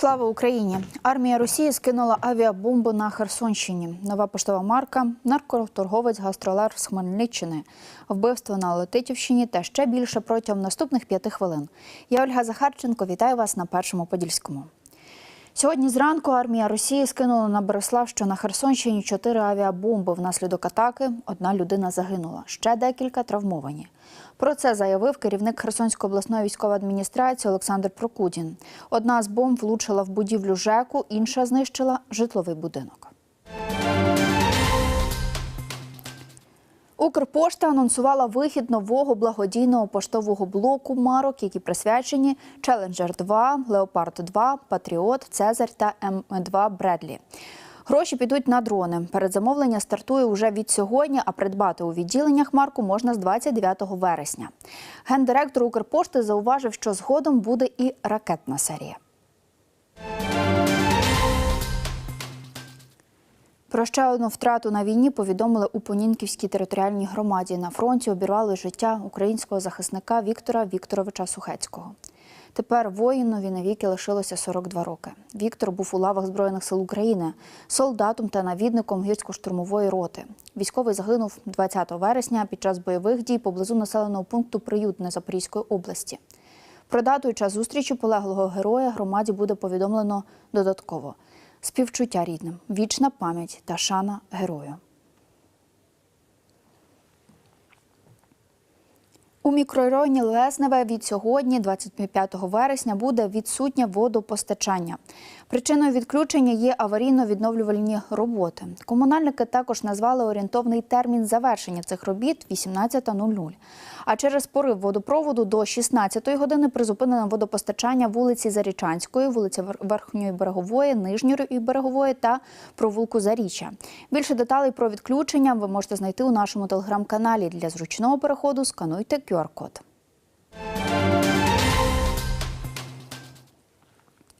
Слава Україні! Армія Росії скинула авіабомбу на Херсонщині. Нова поштова марка, наркоторговець гастролар з Хмельниччини, вбивство на Летитівщині та ще більше протягом наступних п'яти хвилин. Я Ольга Захарченко. Вітаю вас на першому подільському. Сьогодні зранку армія Росії скинула на Бориславщину на Херсонщині чотири авіабомби. Внаслідок атаки одна людина загинула, ще декілька травмовані. Про це заявив керівник Херсонської обласної військової адміністрації Олександр Прокудін. Одна з бомб влучила в будівлю ЖЕКу, інша знищила житловий будинок. Укрпошта анонсувала вихід нового благодійного поштового блоку марок, які присвячені Челенджер 2, Леопард 2, Патріот, Цезарь та М2 Бредлі. Гроші підуть на дрони. Передзамовлення стартує уже від сьогодні, а придбати у відділеннях марку можна з 29 вересня. Гендиректор Укрпошти зауважив, що згодом буде і ракетна серія. Про ще одну втрату на війні повідомили у Понінківській територіальній громаді. На фронті обірвали життя українського захисника Віктора Вікторовича Сухецького. Тепер воїнові навіки лишилося 42 роки. Віктор був у лавах Збройних сил України, солдатом та навідником гірсько-штурмової роти. Військовий загинув 20 вересня під час бойових дій поблизу населеного пункту Приютне Запорізької області. Про дату і час зустрічі полеглого героя громаді буде повідомлено додатково. Співчуття рідним, вічна пам'ять та шана герою. У мікрорайоні Лесневе від сьогодні, 25 вересня, буде відсутнє водопостачання. Причиною відключення є аварійно-відновлювальні роботи. Комунальники також назвали орієнтовний термін завершення цих робіт 18.00. А через порив водопроводу до 16-ї години призупинено водопостачання вулиці Зарічанської, вулиці Верхньої берегової, Нижньої берегової та провулку Заріччя. Більше деталей про відключення ви можете знайти у нашому телеграм-каналі. Для зручного переходу скануйте QR-код.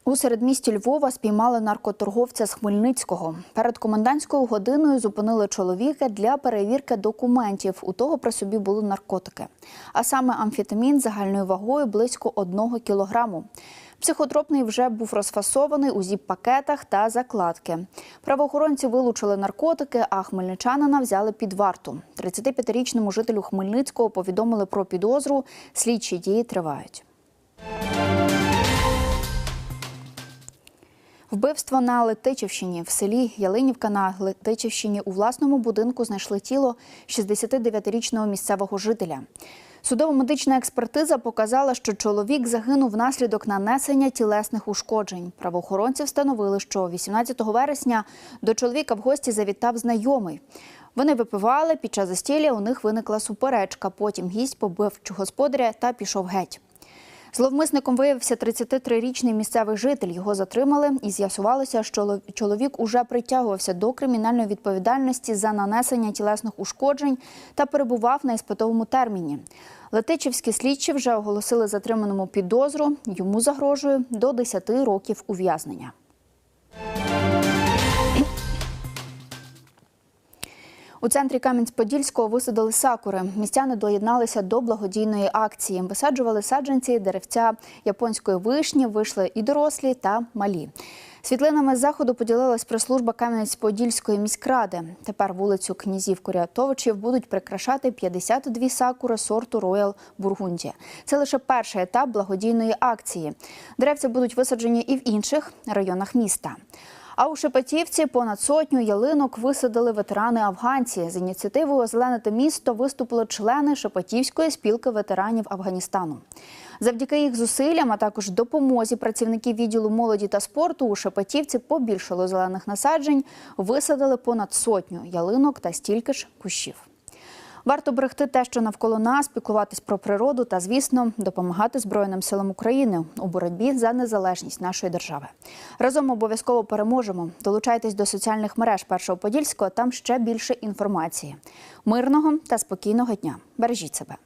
У середмісті Львова спіймали наркоторговця з Хмельницького. Перед комендантською годиною зупинили чоловіка для перевірки документів. У того при собі були наркотики, а саме амфетамін загальною вагою близько одного кілограму. Психотропний вже був розфасований у зіп-пакетах та закладки. Правоохоронці вилучили наркотики, а хмельничанина взяли під варту. 35-річному жителю Хмельницького повідомили про підозру. Слідчі дії тривають. Вбивство на Летичівщині в селі Ялинівка на Летичівщині у власному будинку знайшли тіло 69-річного місцевого жителя. Судово-медична експертиза показала, що чоловік загинув внаслідок нанесення тілесних ушкоджень. Правоохоронці встановили, що 18 вересня до чоловіка в гості завітав знайомий. Вони випивали, під час застілля у них виникла суперечка. Потім гість побив господаря та пішов геть. Зловмисником виявився 33-річний місцевий житель. Його затримали і з'ясувалося, що чоловік уже притягувався до кримінальної відповідальності за нанесення тілесних ушкоджень та перебував на іспитовому терміні. Летичівські слідчі вже оголосили затриманому підозру. Йому загрожує до 10 років ув'язнення. У центрі Кам'янець-Подільського висадили сакури. Містяни доєдналися до благодійної акції. Висаджували саджанці деревця японської вишні, вийшли і дорослі та малі. Світлинами заходу поділилась прес-служба Кам'янець-Подільської міськради. Тепер вулицю князів Курятовичів будуть прикрашати 52 сакури сорту Роял Бургундія. Це лише перший етап благодійної акції. Деревця будуть висаджені і в інших районах міста. А у Шепетівці понад сотню ялинок висадили ветерани-афганці. З ініціативою Зеленити місто виступили члени Шепетівської спілки ветеранів Афганістану. Завдяки їх зусиллям, а також допомозі працівників відділу молоді та спорту у Шепетівці побільшало зелених насаджень, висадили понад сотню ялинок та стільки ж кущів. Варто берегти те, що навколо нас, піклуватись про природу та, звісно, допомагати Збройним силам України у боротьбі за незалежність нашої держави. Разом обов'язково переможемо. Долучайтесь до соціальних мереж Першого Подільського. Там ще більше інформації. Мирного та спокійного дня. Бережіть себе.